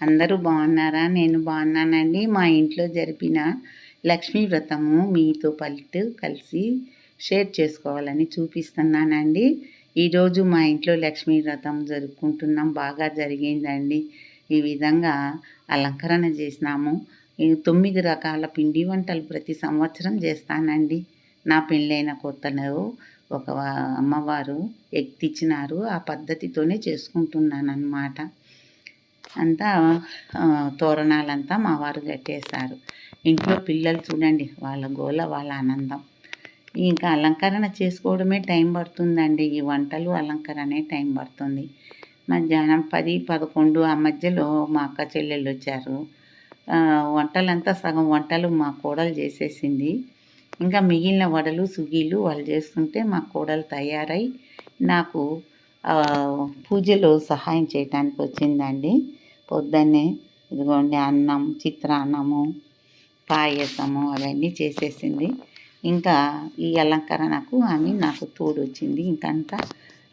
అందరూ బాగున్నారా? నేను బాగున్నానండి. మా ఇంట్లో జరిపిన లక్ష్మీ వ్రతము మీతో పలిట్ కలిసి షేర్ చేసుకోవాలని చూపిస్తున్నానండి. ఈరోజు మా ఇంట్లో లక్ష్మీ వ్రతం జరుపుకుంటున్నాం. బాగా జరిగిందండి. ఈ విధంగా అలంకరణ చేసినాము. తొమ్మిది రకాల పిండి వంటలు ప్రతి సంవత్సరం చేస్తానండి. నా పెళ్ళైన కొత్తలో ఒక అమ్మవారు ఎక్కిచ్చినారు ఆ పద్ధతితోనే చేసుకుంటున్నాను అన్నమాట అంతా తోరణాలంతా మా వారు కట్టేశారు. ఇంట్లో పిల్లలు చూడండి వాళ్ళ గోల వాళ్ళ ఆనందం. ఇంకా అలంకరణ చేసుకోవడమే టైం పడుతుందండి. ఈ వంటలు అలంకరణే టైం పడుతుంది. మధ్యాహ్నం పది పదకొండు ఆ మధ్యలో మా అక్క చెల్లెళ్ళు వచ్చారు. వంటలంతా సగం వంటలు మా కోడలు చేసేసింది. ఇంకా మిగిలిన వడలు సుగీలు వాళ్ళు చేస్తుంటే మా కోడలు తయారై నాకు పూజలో సహాయం చేయడానికి వచ్చిందండి. పొద్దున్నే ఇదిగోండి అన్నం చిత్రాన్నము పాయసము అవన్నీ చేసేసింది. ఇంకా ఈ అలంకరణకు ఆమె నాకు తోడు వచ్చింది ఇంకంతా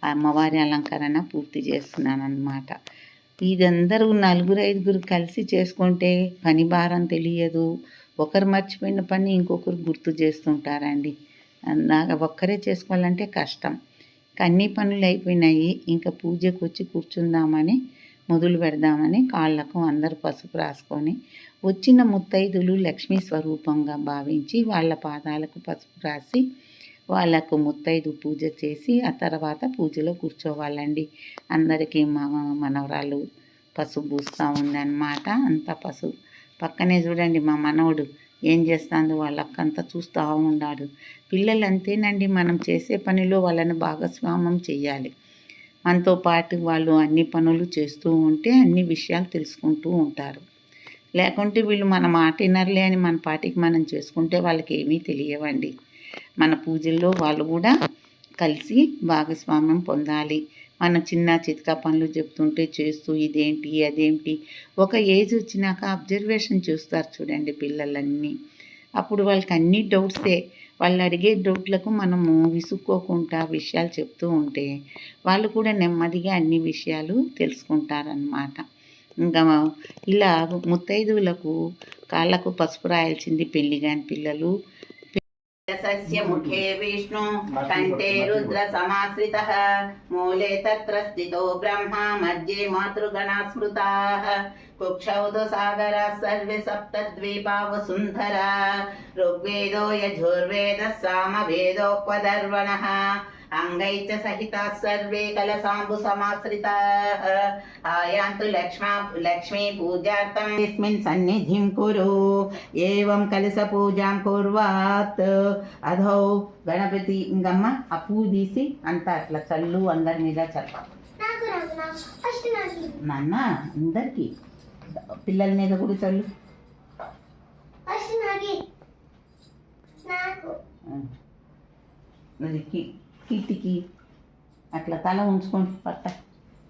అమ్మవారి అలంకరణ పూర్తి చేస్తున్నాను అనమాట ఇదందరూ నలుగురు ఐదుగురు కలిసి చేసుకుంటే పని భారం తెలియదు. ఒకరు మర్చిపోయిన పని ఇంకొకరు గుర్తు చేస్తుంటారండి. నాకు ఒక్కరే చేసుకోవాలంటే కష్టం. ఇంకా అన్ని పనులు అయిపోయినాయి. ఇంకా పూజకు వచ్చి కూర్చుందామని మొదలు పెడదామని కాళ్ళకు అందరూ పసుపు రాసుకొని వచ్చిన ముత్తైదులు లక్ష్మీ స్వరూపంగా భావించి వాళ్ళ పాదాలకు పసుపు రాసి వాళ్ళకు ముత్తైదు పూజ చేసి ఆ తర్వాత పూజలో కూర్చోవాలండి. అందరికీ మా మనవరాలు పసుపు పూస్తూ ఉందన్నమాట. అంత పసుపు పక్కనే చూడండి మా మనవడు ఏం చేస్తాందో వాళ్ళకంతా చూస్తూ ఉన్నాడు పిల్లలు అంతేనండి మనం చేసే పనిలో వాళ్ళని భాగస్వామ్యం చేయాలి మనతో పాటు వాళ్ళు అన్ని పనులు చేస్తూ ఉంటే అన్ని విషయాలు తెలుసుకుంటూ ఉంటారు. లేకుంటే వీళ్ళు మన మాట వినర్లే అని మన పాటికి మనం చేసుకుంటే వాళ్ళకి ఏమీ తెలియవండి. మన పూజల్లో వాళ్ళు కూడా కలిసి భాగస్వామ్యం పొందాలి. మన చిన్న చితకా పనులు చెప్తుంటే చేస్తూ ఇదేంటి అదేంటి? ఒక ఏజ్ వచ్చినాక అబ్జర్వేషన్ చూస్తారు చూడండి పిల్లలన్నీ. అప్పుడు వాళ్ళకి అన్ని డౌట్సే. వాళ్ళు అడిగే డౌట్లకు మనము విసుక్కోకుండా విషయాలు చెప్తూ ఉంటే వాళ్ళు కూడా నెమ్మదిగా అన్ని విషయాలు తెలుసుకుంటారనమాట ఇంకా ఇలా ముత్తైదువులకు కాళ్ళకు పసుపు రాయాల్సింది పెళ్ళి కాని పిల్లలు ముఖే విష్ణు కంఠే రుద్ర సమాశ్రిత మూలే తత్ర స్థితో బ్రహ్మ మధ్యే మాతృగణా స్మృతా కుక్షౌదు సాగరా సర్వే సప్త ద్వీపా వసుంధరా ఋగ్వేదో యజుర్వేద సామవేదోపదర్వణ అంగై చ సహితా సర్వే కలసాంబు సమాశ్రితాః. ఆయాంతు లక్ష్మా లక్ష్మీ పూజార్థం యస్మిన్ సన్నిధిం కురు. ఏవం కలస పూజాం కుర్వాత్. అధౌ గణపతి ఇంకమ్మ ఆ పువ్వు తీసి అంతా అట్లా చల్లు అందరి మీద నాకు నాన్న అందరికి. పిల్లల మీద కూడా చల్లు. నాకు కిట్టికి అట్లా తల ఉంచుకోండి పట్ట.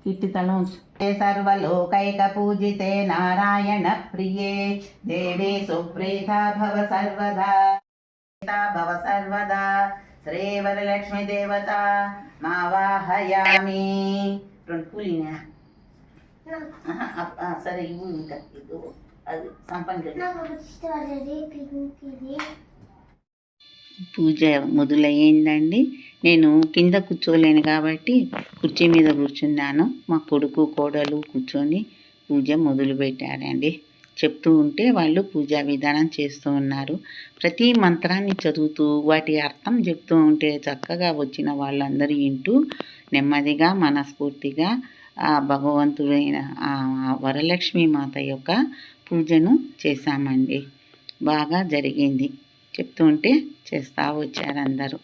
కిట్టి తల ఉంచు. సర్వలోకైక పూజితే నారాయణ ప్రియే. దేవే సుప్రీత భవ సర్వదా. భవ సర్వదా. శ్రీవరలక్ష్మి దేవత. మా వాహయామి. రెండు సరే ఇవ్వు ఇంకా. ఇవ్వు. అది ఇది పూజ మొదలయ్యిందండి. నేను కింద కూర్చోలేను కాబట్టి కుర్చీ మీద కూర్చున్నాను. మా కొడుకు కోడలు కూర్చొని పూజ మొదలుపెట్టారండి. చెప్తూ ఉంటే వాళ్ళు పూజా విధానం చేస్తూ ఉన్నారు. ప్రతి మంత్రాన్ని చదువుతూ వాటి అర్థం చెప్తూ ఉంటే చక్కగా వచ్చిన వాళ్ళందరూ వింటూ నెమ్మదిగా మనస్ఫూర్తిగా ఆ భగవంతుడైన ఆ వరలక్ష్మి మాత యొక్క పూజను చేశామండి. బాగా జరిగింది. చెప్తూ ఉంటే చేస్తూ వచ్చారు అందరూ.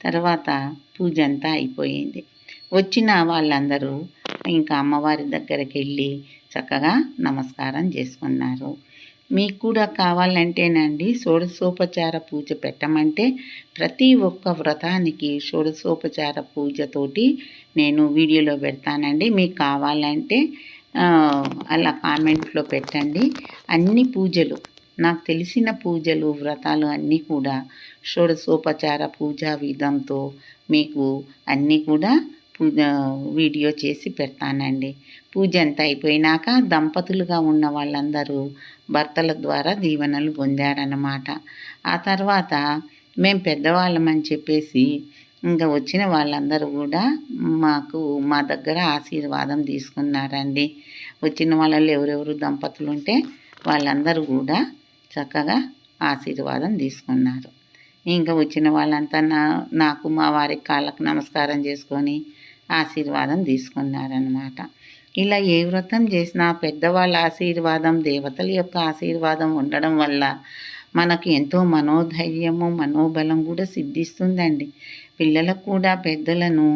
తర్వాత పూజ అంతా అయిపోయింది. వచ్చిన వాళ్ళందరూ ఇంకా అమ్మవారి దగ్గరికి వెళ్ళి చక్కగా నమస్కారం చేసుకున్నారు. మీకు కూడా కావాలంటేనండి షోడశోపచార పూజ పెట్టమంటే ప్రతి ఒక్క వ్రతానికి షోడశోపచార పూజతోటి నేను వీడియోలో పెడతానండి. మీకు కావాలంటే అలా కామెంట్లో పెట్టండి. అన్ని పూజలు నాకు తెలిసిన పూజలు వ్రతాలు అన్నీ కూడా షోడశోపచార పూజా విధంతో మీకు అన్నీ కూడా పూజ వీడియో చేసి పెడతానండి. పూజ అంతా అయిపోయినాక దంపతులుగా ఉన్న వాళ్ళందరూ భర్తల ద్వారా దీవెనలు పొందారన్నమాట. ఆ తర్వాత మేము పెద్దవాళ్ళమని చెప్పేసి ఇంకా వచ్చిన వాళ్ళందరూ కూడా మాకు మా దగ్గర ఆశీర్వాదం తీసుకున్నారండి. వచ్చిన వాళ్ళలో ఎవరెవరు దంపతులు ఉంటే వాళ్ళందరూ కూడా చక్కగా ఆశీర్వాదం తీసుకున్నారు. ఇంకా వచ్చిన వాళ్ళంతా నా నాకు మా వారి కాళ్ళకు నమస్కారం చేసుకొని ఆశీర్వాదం తీసుకున్నారనమాట ఇలా ఏ వ్రతం చేసినా పెద్దవాళ్ళ ఆశీర్వాదం దేవతల యొక్క ఆశీర్వాదం ఉండడం వల్ల మనకు ఎంతో మనోధైర్యము మనోబలం కూడా సిద్ధిస్తుందండి. పిల్లలకు కూడా పెద్దలను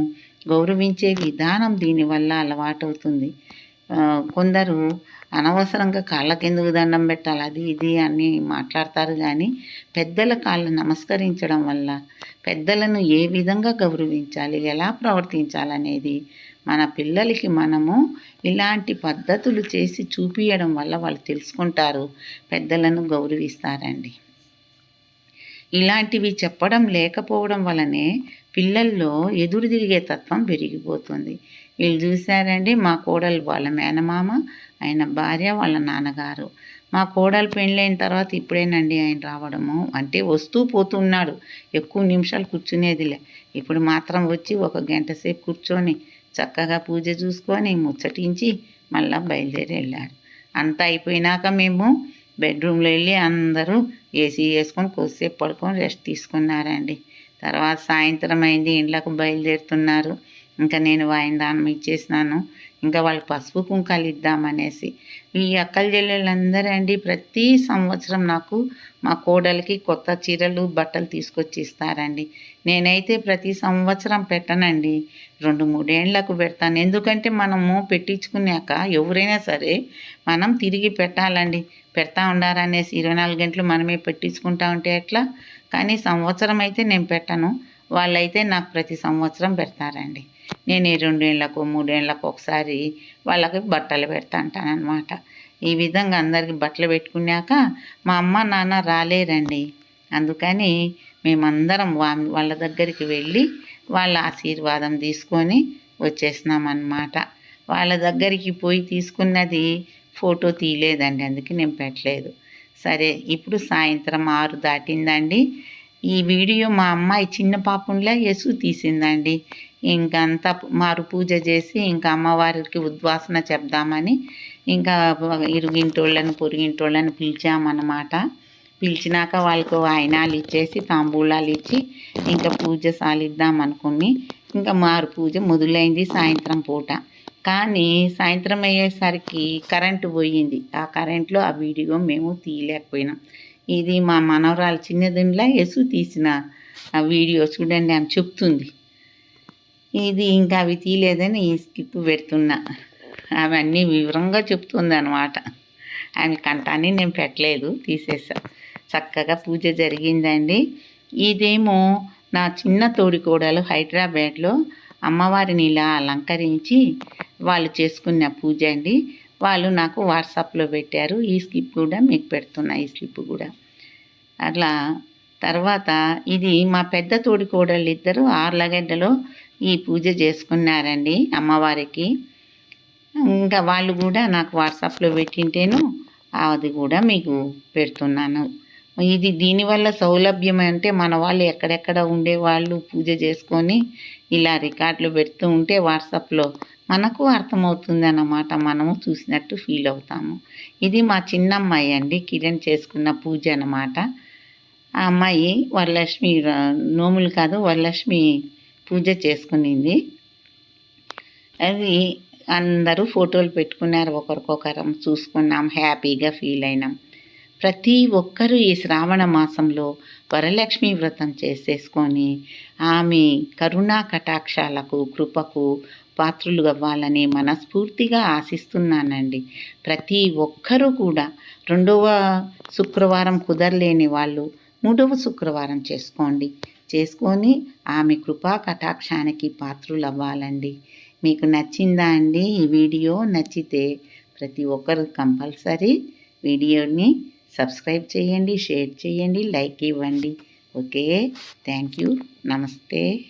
గౌరవించే విధానం దీనివల్ల అలవాటవుతుంది. కొందరు అనవసరంగా కాళ్ళకెందుకు దండం పెట్టాలి? అది ఇది అని మాట్లాడతారు కానీ పెద్దల కాళ్ళు నమస్కరించడం వల్ల పెద్దలను ఏ విధంగా గౌరవించాలి? ఎలా ప్రవర్తించాలనేది మన పిల్లలకి మనము ఇలాంటి పద్ధతులు చేసి చూపించడం వల్ల వాళ్ళు తెలుసుకుంటారు. పెద్దలను గౌరవిస్తారండి. ఇలాంటివి చెప్పడం లేకపోవడం వలనే పిల్లల్లో ఎదురు తిరిగే తత్వం పెరిగిపోతుంది. వీళ్ళు చూశారండి మా కోడలు వాళ్ళ మేనమామ ఆయన భార్య వాళ్ళ నాన్నగారు. మా కోడలు పెళ్ళైన తర్వాత ఇప్పుడేనండి ఆయన రావడము అంటే వస్తూ పోతున్నాడు. ఎక్కువ నిమిషాలు కూర్చునేదిలే. ఇప్పుడు మాత్రం వచ్చి ఒక గంట సేపు కూర్చొని చక్కగా పూజ చూసుకొని ముచ్చటించి మళ్ళా బయలుదేరి వెళ్ళాడు. అంతా అయిపోయినాక మేము బెడ్రూమ్లో వెళ్ళి అందరూ ఏసీ వేసుకొని కొద్దిసేపు పడుకొని రెస్ట్ తీసుకున్నారండి. తర్వాత సాయంత్రం అయింది ఇండ్లకు బయలుదేరుతున్నారు. ఇంకా నేను వాయిదానం ఇచ్చేసినాను. ఇంకా వాళ్ళకి పసుపు కుంకాలు ఇద్దామనేసి ఈ అక్కల చెల్లెళ్ళందరూ అండి ప్రతి సంవత్సరం నాకు మా కోడలికి కొత్త చీరలు బట్టలు తీసుకొచ్చి ఇస్తారండి నేనైతే ప్రతి సంవత్సరం పెట్టనండి. రెండు మూడేళ్ళకు పెడతాను. ఎందుకంటే మనము పెట్టించుకున్నాక ఎవరైనా సరే మనం తిరిగి పెట్టాలండి. పెడతా ఉండారనేసి ఇరవై నాలుగు గంటలు మనమే పెట్టించుకుంటా ఉంటే ఎట్లా? కానీ సంవత్సరం అయితే నేను పెట్టను. వాళ్ళైతే నాకు ప్రతి సంవత్సరం పెడతారండి. నేను ఈ రెండేళ్ళకు మూడేళ్ళకు ఒకసారి వాళ్ళకి బట్టలు పెడతా అంటానమాట ఈ విధంగా అందరికి బట్టలు పెట్టుకున్నాక మా అమ్మ నాన్న రాలేరండి. అందుకని మేమందరం వా వాళ్ళ దగ్గరికి వెళ్ళి వాళ్ళ ఆశీర్వాదం తీసుకొని వచ్చేసినామన్నమాట. వాళ్ళ దగ్గరికి పోయి తీసుకున్నది ఫోటో తీయలేదండి. అందుకే నేను పెట్టలేదు. సరే ఇప్పుడు సాయంత్రం ఆరు దాటిందండి. ఈ వీడియో మా అమ్మాయి చిన్న పాపంలా యసు తీసిందండి. ఇంకంతా మారు పూజ చేసి ఇంకా అమ్మవారికి ఉద్వాసన చెప్దామని ఇంకా ఇరుగింటోళ్ళని పొరుగింటోళ్ళని పిలిచామన్నమాట. పిలిచినాక వాళ్ళకు వాయినాలు ఇచ్చేసి తాంబూలాలు ఇచ్చి ఇంకా పూజ సాలిద్దాం అనుకుని ఇంకా మారు పూజ మొదలైంది సాయంత్రం పూట. కానీ సాయంత్రం అయ్యేసరికి కరెంటు పోయింది. ఆ కరెంట్లో ఆ వీడియో మేము తీయలేకపోయినాం. ఇది మా మనవరాలు చిన్నదిలా ఎసు తీసిన ఆ వీడియో చూడండి ఆమె చెప్తుంది. ఇది ఇంకా అవి తీయలేదని ఈ స్కిప్ పెడుతున్నా. ఆమె అన్నీ వివరంగా చెప్తుంది అనమాట ఆమె కంటాన్ని నేను పెట్టలేదు తీసేసా చక్కగా పూజ జరిగిందండి. ఇదేమో నా చిన్న తోడికోడలు హైదరాబాద్లో అమ్మవారిని ఇలా అలంకరించి వాళ్ళు చేసుకున్న పూజ అండి. వాళ్ళు నాకు వాట్సాప్లో పెట్టారు. ఈ స్లిప్ కూడా మీకు పెడుతున్నా ఈ స్లిప్ కూడా. అట్లా తర్వాత ఇది మా పెద్ద తోడి కోడళ్ళు ఇద్దరు ఆర్లగడ్డలో ఈ పూజ చేసుకున్నారండి అమ్మవారికి. ఇంకా వాళ్ళు కూడా నాకు వాట్సాప్లో పెట్టింటేను అది కూడా మీకు పెడుతున్నాను. ఇది దీనివల్ల సౌలభ్యం అంటే మన వాళ్ళు ఎక్కడెక్కడ ఉండే వాళ్ళు పూజ చేసుకొని ఇలా రికార్డులు పెడుతూ ఉంటే వాట్సాప్లో మనకు అర్థమవుతుంది అన్నమాట మనము చూసినట్టు ఫీల్ అవుతాము. ఇది మా చిన్నమ్మాయి అండి. కిరణ్ చేసుకున్న పూజ అన్నమాట. ఆ అమ్మాయి వరలక్ష్మి నోములు కాదు వరలక్ష్మి పూజ చేసుకునింది. అది అందరూ ఫోటోలు పెట్టుకున్నారు. ఒకరికొకరం చూసుకున్నాం హ్యాపీగా ఫీల్ అయినాం. ప్రతి ఒక్కరూ ఈ శ్రావణ మాసంలో వరలక్ష్మి వ్రతం చేసేసుకొని ఆమె కరుణా కటాక్షాలకు కృపకు పాత్రులు అవ్వాలని మనస్ఫూర్తిగా ఆశిస్తున్నానండి. ప్రతి ఒక్కరూ కూడా రెండవ శుక్రవారం కుదరలేని వాళ్ళు మూడవ శుక్రవారం చేసుకోండి. చేసుకొని ఆమె కృపా కటాక్షానికి పాత్రులు అవ్వాలండి. మీకు నచ్చిందా అండి ఈ వీడియో? నచ్చితే ప్రతి ఒక్కరు కంపల్సరీ వీడియోని సబ్స్క్రైబ్ చేయండి షేర్ చేయండి లైక్ ఇవ్వండి. Okay thank you. నమస్తే.